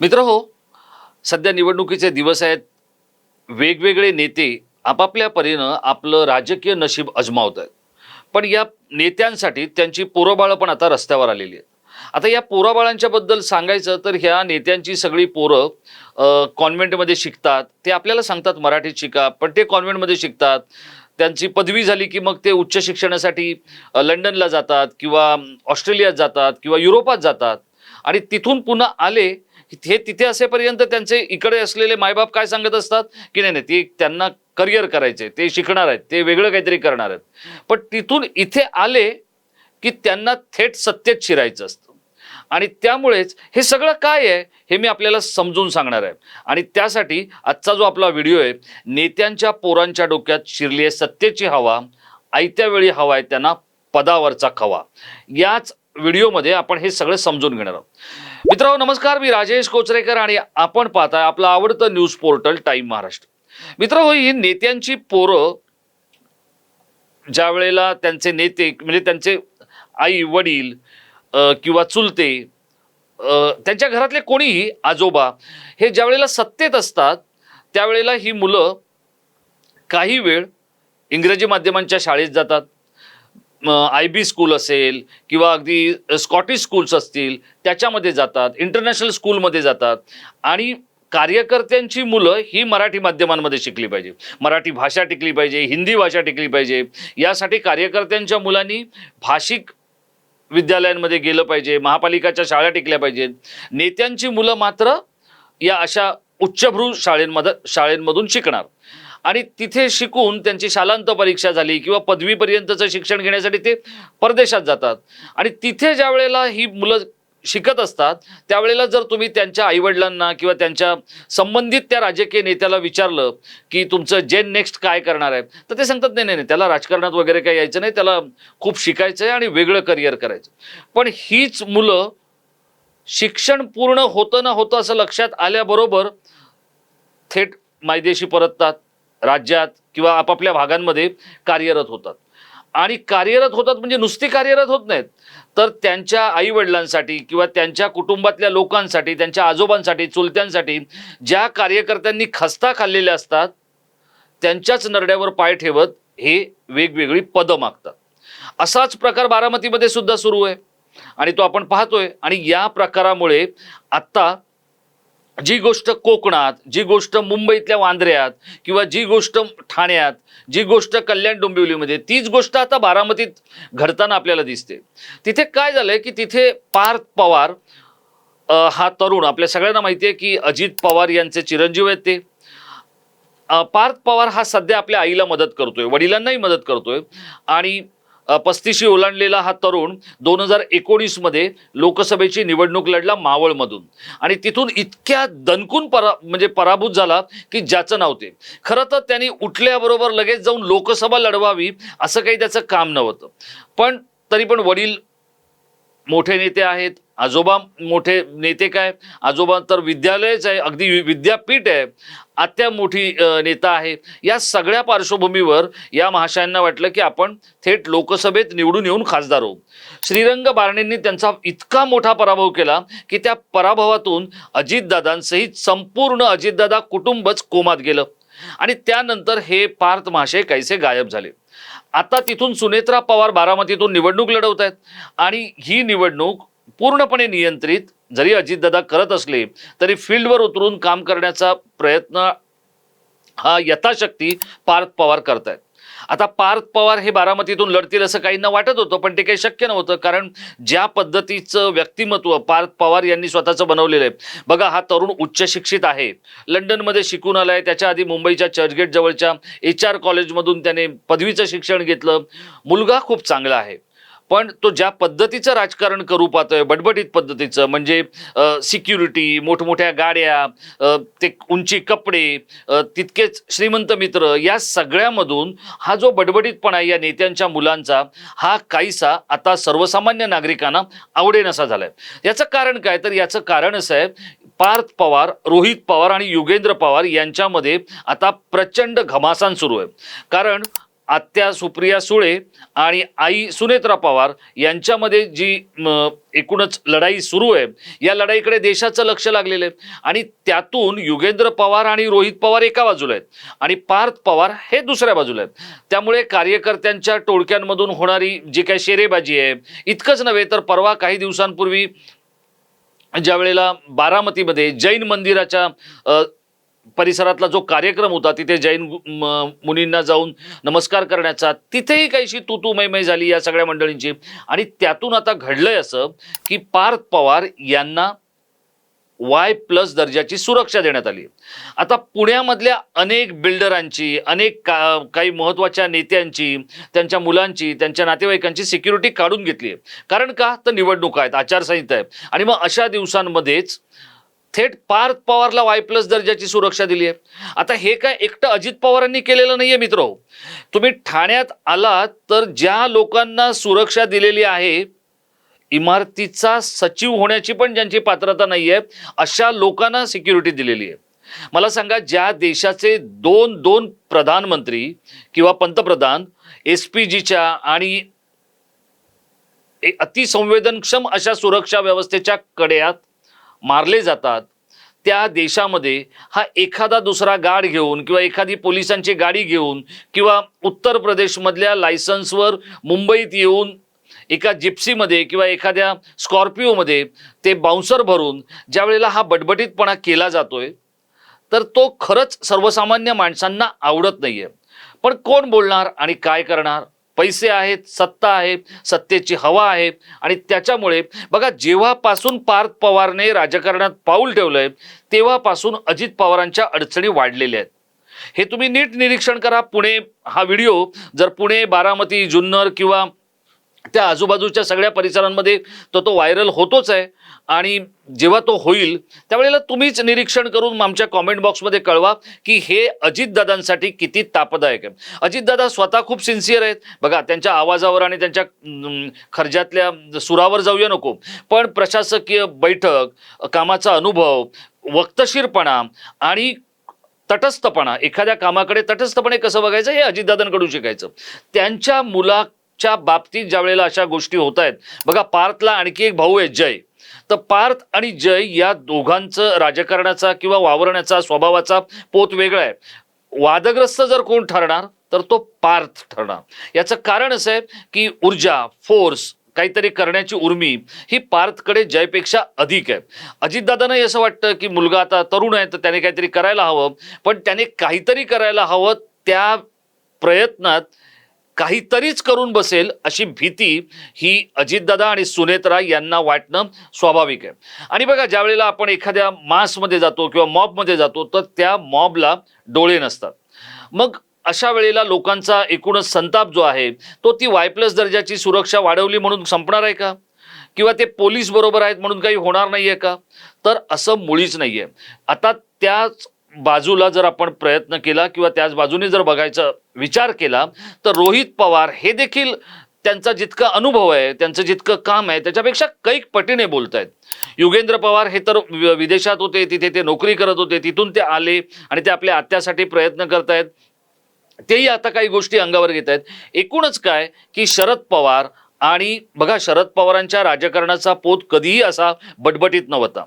मित्र हो सध्या निवडणुकीचे दिवस आहेत. वेगवेगळे नेते आपापल्या परीनं आपलं राजकीय नशीब अजमावत आहेत पण या नेत्यांसाठी त्यांची पोरंबाळं पण आता रस्त्यावर आलेली आहेत. आता या पोराबाळांच्या बद्दल सांगायचं तर ह्या नेत्यांची सगळी पोरं कॉन्व्हेंटमध्ये शिकतात. ते आपल्याला सांगतात मराठीत शिका पण ते कॉन्व्हेंटमध्ये शिकतात. त्यांची पदवी झाली की मग ते उच्च शिक्षणासाठी लंडनला जातात किंवा ऑस्ट्रेलियात जातात किंवा युरोपात जातात. आणि तिथून पुन्हा आले हे तिथे असेपर्यंत त्यांचे इकडे असलेले मायबाप काय सांगत असतात? की नाही नाही ते त्यांना करिअर करायचे ते शिकणार आहेत ते वेगळं काहीतरी करणार आहेत. पण तिथून इथे आले की त्यांना थेट सत्तेत शिरायचं असतं. आणि त्यामुळेच हे सगळं काय आहे हे मी आपल्याला समजून सांगणार आहे. आणि त्यासाठी आजचा जो आपला व्हिडिओ आहे नेत्यांच्या पोरांच्या डोक्यात शिरली आहे सत्तेची हवा आयत्या वेळी हवा आहे त्यांना पदावरचा खवा. याच व्हिडिओमध्ये आपण हे सगळं समजून घेणार आहोत. मित्रांनो नमस्कार मी राजेश कोचरेकर आणि आपण पाहताय आपलं आवडतं न्यूज पोर्टल टाईम महाराष्ट्र. मित्र हो ही नेत्यांची पोरं ज्या वेळेला त्यांचे नेते म्हणजे त्यांचे आई वडील किंवा चुलते त्यांच्या घरातले कोणीही आजोबा हे ज्या वेळेला सत्तेत असतात त्यावेळेला ही मुलं काही वेळ इंग्रजी माध्यमांच्या शाळेत जातात आय बी स्कूल असेल किंवा अगदी स्कॉटिश स्कूल्स असतील त्याच्यामध्ये जातात इंटरनॅशनल स्कूलमध्ये जातात. आणि कार्यकर्त्यांची मुलं ही मराठी माध्यमांमध्ये शिकली पाहिजे. मराठी भाषा टिकली पाहिजे हिंदी भाषा टिकली पाहिजे. यासाठी कार्यकर्त्यांच्या मुलांनी भाषिक विद्यालयांमध्ये गेलं पाहिजे महापालिकाच्या शाळा टिकल्या पाहिजेत. नेत्यांची मुलं मात्र या अशा उच्चभ्रू शाळेंमध्ये शाळेंमधून शिकणार. आणि तिथे शिकून त्यांची शालांत परीक्षा झाली किंवा पदवीपर्यंतचं शिक्षण घेण्यासाठी ते परदेशात जातात. आणि तिथे ज्या वेळेला ही मुलं शिकत असतात त्यावेळेला जर तुम्ही त्यांच्या आईवडिलांना किंवा त्यांच्या संबंधित त्या राजकीय नेत्याला विचारलं की तुमचं जेन नेक्स्ट काय करणार आहे तर ते सांगतात नाही नाही नाही, त्याला राजकारणात वगैरे काही यायचं नाही त्याला खूप शिकायचं आहे आणि वेगळं करिअर करायचं पण हीच मुलं शिक्षण पूर्ण होतं ना होतं असं लक्षात आल्याबरोबर थेट मायदेशी परततात. राज्यात किंवा आपापल्या भागांमध्ये कार्यरत होतात. आणि कार्यरत होतात म्हणजे नुसती कार्यरत होत नाहीत. तर त्यांच्या आईवडिलांसाठी किंवा त्यांच्या कुटुंबातल्या लोकांसाठी त्यांच्या आजोबांसाठी चुलत्यांसाठी ज्या कार्यकर्त्यांनी खस्ता खाल्लेल्या असतात त्यांच्याच नरड्यावर पाय ठेवत हे वेगवेगळी पदं मागतात. असाच प्रकार बारामतीमध्ये सुद्धा सुरू आहे. आणि तो आपण पाहतोय. आणि या प्रकारामुळे आत्ता जी गोष्ट कोकणात जी गोष्ट मुंबईतल्या वांद्र्यात किंवा जी गोष्ट ठाण्यात जी गोष्ट कल्याण डोंबिवलीमध्ये तीच गोष्ट आता बारामतीत घडताना आपल्याला दिसते. तिथे काय झालंय की तिथे पार्थ पवार हा तरुण आपल्या सगळ्यांना माहिती आहे की अजित पवार यांचे चिरंजीव आहेत ते. पार्थ पवार हा सध्या आपल्या आईला मदत करतोय वडिलांनाही मदत करतोय आणि पस्तीशी ओलांडलेला हा तरुण दोन हजार एकोणीसमध्ये लोकसभेची निवडणूक लढला मावळमधून. आणि तिथून इतक्या दणकून परा म्हणजे पराभूत झाला की ज्याचं नव्हते खरं तर त्यांनी उठल्याबरोबर लगेच जाऊन लोकसभा लढवावी असं काही त्याचं काम नव्हतं. पण तरी पण वडील मोठे नेते आहेत. आजोबा मोठे नेते काय? आजोबा तर विद्यालयच आहे अगदी विद्यापीठ आहे. आत्या मोठी नेता आहे. या सगळ्या पार्श्वभूमीवर या महाशयांना वाटलं की आपण थेट लोकसभेत निवडून येऊन खासदार होऊ. श्रीरंग बारणेंनी त्यांचा इतका मोठा पराभव केला की त्या पराभवातून अजितदादांसहित संपूर्ण अजितदादा कुटुंबच कोमात गेलं. आणि त्यानंतर हे पार्थ महाशय काहीसे गायब झाले? आता तिथून सुनेत्रा पवार बारामतीतून निवडणूक लढवत आहेत आणि ही निवडणूक पूर्णपणे नियंत्रित जरी अजितदादा करत असले तरी फील्डवर उतरून काम करण्याचा प्रयत्न हा यथाशक्ती पार्थ पवार करतायत. आता पार्थ पवार हे बारामतीतून लढतील असं काहींना वाटत होतं पण ते काही शक्य नव्हतं कारण ज्या पद्धतीचं व्यक्तिमत्व पार्थ पवार यांनी स्वतःचं बनवलेलं आहे. बघा हा तरुण उच्च शिक्षित आहे. लंडनमध्ये शिकून आलाय त्याच्या आधी मुंबईच्या चर्चगेट जवळच्या एच आर कॉलेजमधून त्याने पदवीचं शिक्षण घेतलं. मुलगा खूप चांगला आहे. पण तो ज्या पद्धतीचं राजकारण करू पाहतोय बटबटीत पद्धतीचं म्हणजे सिक्युरिटी मोठमोठ्या गाड्या ते उंची कपडे तितकेच श्रीमंत मित्र या सगळ्यामधून हा जो बडबडीतपणा आहे या नेत्यांच्या मुलांचा हा काहीसा आता सर्वसामान्य नागरिकांना आवडेनसा झालाय. याचं कारण काय? तर याचं कारण असं आहे पार्थ पवार रोहित पवार आणि युगेंद्र पवार यांच्यामध्ये आता प्रचंड घमासान सुरू आहे. कारण आत्या सुप्रिया सुळे आणि आई सुनेत्रा पवार यांच्यामध्ये जी एकूणच लढाई सुरू आहे या लढाईकडे देशाचं लक्ष लागलेलं आहे. आणि त्यातून युगेंद्र पवार आणि रोहित पवार एका बाजूला आहेत. आणि पार्थ पवार हे दुसऱ्या बाजूला आहेत. त्यामुळे कार्यकर्त्यांच्या टोळक्यांमधून होणारी जी काही शेरेबाजी आहे इतकंच नव्हे तर परवा काही दिवसांपूर्वी ज्या वेळेला बारामतीमध्ये जैन मंदिराच्या परिसरातला जो कार्यक्रम होता तिथे जैन मुनींना जाऊन नमस्कार करण्याचा तिथेही काहीशी तू झाली या सगळ्या मंडळींची. आणि त्यातून आता घडलंय असं की पार्थ पवार यांना वाय प्लस दर्जाची सुरक्षा देण्यात आली. आता पुण्यामधल्या अनेक बिल्डरांची अनेक का काही महत्त्वाच्या नेत्यांची त्यांच्या मुलांची त्यांच्या नातेवाईकांची सिक्युरिटी काढून घेतली आहे. कारण का? तर निवडणुका आहेत आचारसंहिता आहे. आणि मग अशा दिवसांमध्येच थेट पार्थ पवारला वाय प्लस दर्जाची सुरक्षा दिली आहे. आता हे काय एकटं अजित पवारांनी केलेलं नाहीये मित्र. तुम्ही ठाण्यात आलात तर ज्या लोकांना सुरक्षा दिलेली आहे इमारतीचा सचिव होण्याची पण ज्यांची पात्रता नाही आहे अशा लोकांना सिक्युरिटी दिलेली आहे. मला सांगा ज्या देशाचे दोन दोन प्रधानमंत्री किंवा पंतप्रधान एस पी जीच्या आणि ए- अतिसंवेदनक्षम अशा सुरक्षा व्यवस्थेच्या कड्यात मारले जातात त्या देशामध्ये हा एखादा दुसरा गाड घेऊन किंवा एखादी पोलिसांची गाडी घेऊन किंवा उत्तर प्रदेशमधल्या लायसन्सवर मुंबईत येऊन एका जिप्सीमध्ये किंवा एखाद्या स्कॉर्पिओमध्ये ते बाउन्सर भरून ज्या वेळेला हा बटबटीतपणा केला जातोय तर तो खरंच सर्वसामान्य माणसांना आवडत नाहीये. पण कोण बोलणार आणि काय करणार? पैसे आहेत सत्ता आहे सत्तेची हवा आहे. आणि त्याच्यामुळे बघा जेव्हापासून पार्थ पवारने राजकारणात पाऊल ठेवलंय तेव्हापासून अजित पवारांच्या अडचणी वाढलेल्या आहेत. हे तुम्ही नीट निरीक्षण करा. पुणे हा व्हिडिओ जर पुणे बारामती जुन्नर किंवा त्या आजूबाजूच्या सगळ्या परिसरांमध्ये तो तो व्हायरल होतोच आहे. आणि जेव्हा तो होईल त्यावेळेला तुम्हीच निरीक्षण करून आमच्या कॉमेंट बॉक्समध्ये कळवा की हे अजितदादांसाठी किती तापदायक आहे. अजितदादा स्वतः खूप सिन्सिअर आहेत. बघा त्यांच्या आवाजावर आणि त्यांच्या खर्जातल्या सुरावर जाऊया नको. पण प्रशासकीय बैठक कामाचा अनुभव वक्तशीरपणा आणि तटस्थपणा एखाद्या कामाकडे तटस्थपणे कसं बघायचं? हे अजितदादांकडून शिकायचं. त्यांच्या मुला च्या बाबतीत ज्या वेळेला अशा गोष्टी होत आहेत बघा पार्थला आणखी एक भाऊ आहे जय. तर पार्थ आणि जय या दोघांचं राजकारणाचा किंवा वावरण्याचा स्वभावाचा पोत वेगळा आहे. वादग्रस्त जर कोण ठरणार तर तो पार्थ ठरणार. याचं कारण असं आहे की ऊर्जा फोर्स काहीतरी करण्याची उर्मी ही पार्थकडे जयपेक्षा अधिक आहे. अजितदादांनाही असं वाटतं की मुलगा आता तरुण आहे तर त्याने काहीतरी करायला हवं. पण त्याने काहीतरी करायला हवं त्या प्रयत्नात काहीतरीच करून बसेल अशी भीती ही अजितदादा आणि सुनेत्रा यांना वाटणं स्वाभाविक आहे. आणि बघा ज्या वेळेला आपण एखाद्या मासमध्ये जातो किंवा मॉबमध्ये जातो तर त्या मॉबला डोळे नसतात. मग अशा वेळेला लोकांचा एकूणच संताप जो आहे तो ती वाय प्लस दर्जाची सुरक्षा वाढवली म्हणून संपणार आहे का? किंवा ते पोलीस बरोबर आहेत म्हणून काही होणार नाही आहे का? तर असं मुळीच नाही आहे आता त्याच बाजूला जर आपण प्रयत्न केला किंवा त्याच बाजूने जर बघायचा विचार केला तर रोहित पवार हे देखील त्यांचा जितका अनुभव आहे त्यांचं जितकं काम आहे त्याच्यापेक्षा कैक पटीने बोलत आहेत युगेंद्र पवार हे तर वि- विदेशात होते तिथे ते नोकरी करत होते तिथून ते आले आणि ते आपल्या आत्यासाठी प्रयत्न करतायत. तेही आता काही गोष्टी अंगावर घेत आहेत एकूणच काय की शरद पवार आणि बघा शरद पवारांच्या राजकारणाचा पोत कधीही असा बटबटीत नव्हता.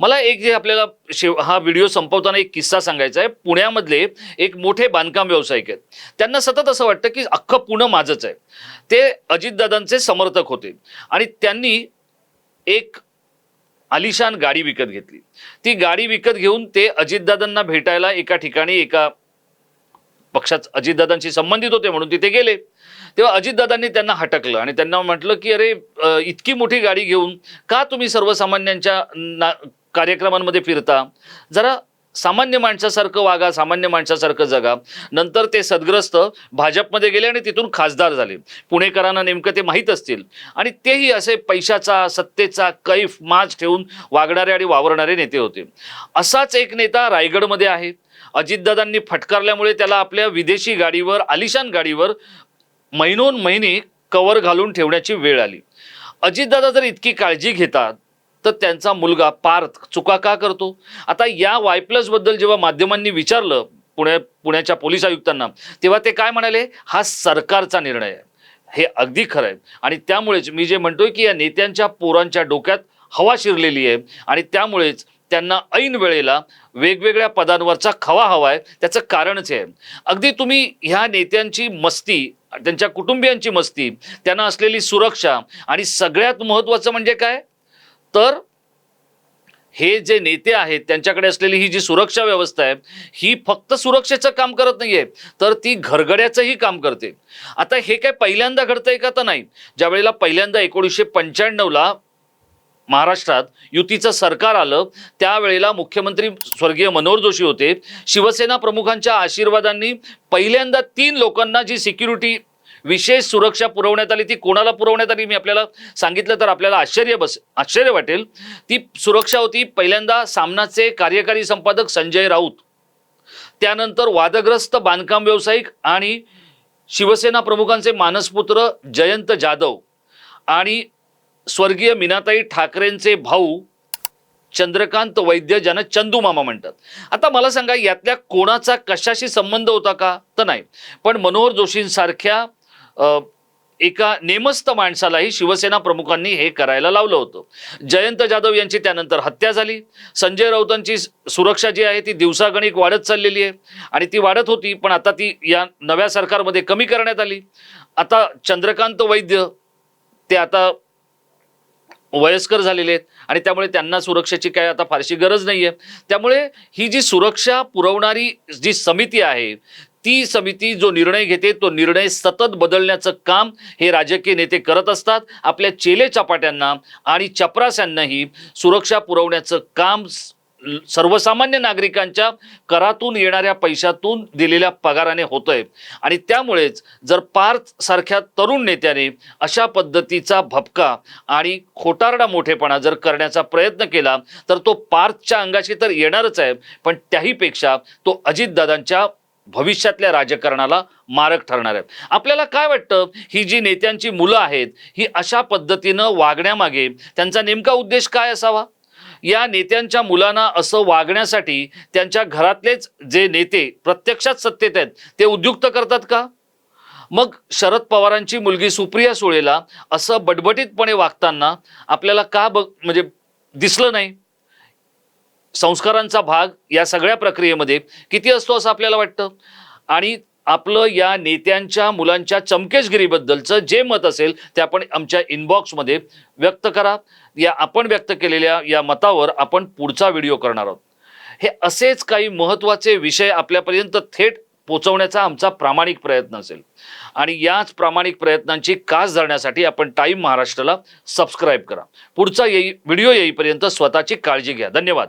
मला एक जे आपल्याला शेव हा व्हिडिओ संपवताना एक किस्सा सांगायचा आहे. पुण्यामधले एक मोठे बांधकाम व्यावसायिक आहेत. त्यांना सतत असं वाटतं की अख्खं पुणं माझंच आहे. ते अजितदादांचे समर्थक होते. आणि त्यांनी एक आलिशान गाडी विकत घेतली. ती गाडी विकत घेऊन ते अजितदादांना भेटायला एका ठिकाणी एका पक्षात अजितदादांशी संबंधित होते म्हणून तिथे गेले. तेव्हा अजितदादांनी त्यांना हटकलं आणि त्यांना म्हटलं की अरे इतकी मोठी गाडी घेऊन का तुम्ही सर्वसामान्यांच्या ना कार्यक्रमांमध्ये फिरता? जरा सामान्य माणसासारखं वागा सामान्य माणसासारखं जगा. नंतर ते सदग्रस्त भाजपमध्ये गेले आणि तिथून खासदार झाले. पुणेकरांना नेमकं ते माहीत असतील. आणि तेही असे पैशाचा सत्तेचा कैफ माज ठेवून वागणारे आणि वावरणारे नेते होते. असाच एक नेता रायगडमध्ये आहे. अजितदादांनी फटकारल्यामुळे त्याला आपल्या विदेशी गाडीवर आलिशान गाडीवर महिनोन महिने कवर घालून ठेवण्याची वेळ आली. अजितदादा जर इतकी काळजी घेतात तर त्यांचा मुलगा पार्थ चुका का करतो? आता या वाय प्लसबद्दल जेव्हा माध्यमांनी विचारलं पुणे पुण्याच्या पोलीस आयुक्तांना तेव्हा ते काय म्हणाले? हा सरकारचा निर्णय आहे. हे अगदी खरं आहे. आणि त्यामुळेच मी जे म्हणतोय की या नेत्यांच्या पोरांच्या डोक्यात हवा शिरलेली आहे. आणि त्यामुळेच त्यांना ऐन वेळेला वेगवेगळ्या पदांवरचा खवा हवा आहे त्याचं कारणच आहे अगदी तुम्ही ह्या नेत्यांची मस्ती त्यांच्या कुटुंबियांची मस्ती त्यांना असलेली सुरक्षा आणि सगळ्यात महत्त्वाचं म्हणजे काय? तर हे जे नेते आहेत त्यांच्याकडे असलेली ही जी सुरक्षा व्यवस्था आहे ही फक्त सुरक्षेचं काम करत नाहीये तर ती घरगड्याचंही काम करते. आता हे काय पहिल्यांदा घडतंय का तर नाही? ज्या वेळेला पहिल्यांदा एकोणीसशे पंच्याण्णवला महाराष्ट्रात युतीचं सरकार आलं त्यावेळेला मुख्यमंत्री स्वर्गीय मनोहर जोशी होते. शिवसेना प्रमुखांच्या आशीर्वादांनी पहिल्यांदा तीन लोकांना जी सिक्युरिटी विशेष सुरक्षा पुरवण्यात आली ती कोणाला पुरवण्यात आली मी आपल्याला सांगितलं तर आपल्याला आश्चर्य बस आश्चर्य वाटेल. ती सुरक्षा होती पहिल्यांदा सामनाचे कार्यकारी संपादक संजय राऊत. त्यानंतर वादग्रस्त बांधकाम व्यावसायिक आणि शिवसेना प्रमुखांचे मानसपुत्र जयंत जाधव. आणि स्वर्गीय मीनाताई ठाकरेंचे भाऊ चंद्रकांत वैद्य ज्यांना चंदू मामा म्हणतात. आता मला सांगा यातल्या कोणाचा कशाशी संबंध होता का? तर नाही. पण मनोहर जोशींसारख्या एका नेमस्त माणसालाही शिवसेना प्रमुखांनी हे करायला लावलं होतं. जयंत जाधव यांची त्यानंतर हत्या झाली. संजय राऊतांची सुरक्षा जी आहे ती दिवसागणिक वाढत चाललेली आहे. आणि ती वाढत होती पण आता ती या नव्या सरकारमध्ये कमी करण्यात आली. आता चंद्रकांत वैद्य ते आता वयस्कर झालेले आहेत. आणि त्यामुळे त्यांना सुरक्षेची काय आता फारशी गरज नाही आहे त्यामुळे ही जी सुरक्षा पुरवणारी जी समिती आहे ती समिती जो निर्णय घेते तो निर्णय सतत बदलण्याचं काम हे राजकीय नेते करत असतात. आपल्या चेले चपाट्यांना आणि चपरास्यांनाही सुरक्षा पुरवण्याचं काम सर्वसामान्य नागरिकांच्या करातून येणाऱ्या पैशातून दिलेल्या पगाराने होतंय. आणि त्यामुळेच जर पार्थ सारख्या तरुण नेत्याने अशा पद्धतीचा भपका आणि खोटारडा मोठेपणा जर करण्याचा प्रयत्न केला तर तो पार्थच्या अंगाशी तर येणारच आहे पण त्याहीपेक्षा तो अजितदादांच्या भविष्यातल्या राजकारणाला मारक ठरणार आहे. आपल्याला काय वाटतं? ही जी नेत्यांची मुलं आहेत ही अशा पद्धतीनं वागण्यामागे त्यांचा नेमका उद्देश काय असावा? या नेत्यांच्या मुलांना असं वागण्यासाठी त्यांच्या घरातलेच जे नेते प्रत्यक्षात सत्तेत आहेत ते उद्युक्त करतात का? मग शरद पवारांची मुलगी सुप्रिया सुळेला असं बटबटीतपणे वागताना आपल्याला का बघ म्हणजे दिसलं नाही? संस्कारांचा भाग या सगळ्या प्रक्रियेमध्ये किती असतो असं आपल्याला वाटतं? आणि आपलं या नेत्यांच्या मुलांच्या चमकेशगिरीबद्दलचं जे मत असेल ते आपण आमच्या इनबॉक्समध्ये व्यक्त करा. या आपण व्यक्त केलेल्या या मतावर आपण पुढचा व्हिडिओ करणार आहोत. हे असेच काही महत्त्वाचे विषय आपल्यापर्यंत थेट पोचवण्याचा आमचा प्रामाणिक प्रयत्न असेल. आणि याच प्रामाणिक प्रयत्नांची कास धरण्यासाठी आपण टाईम महाराष्ट्राला सबस्क्राईब करा. पुढचा येई व्हिडिओ येईपर्यंत स्वतःची काळजी घ्या. धन्यवाद.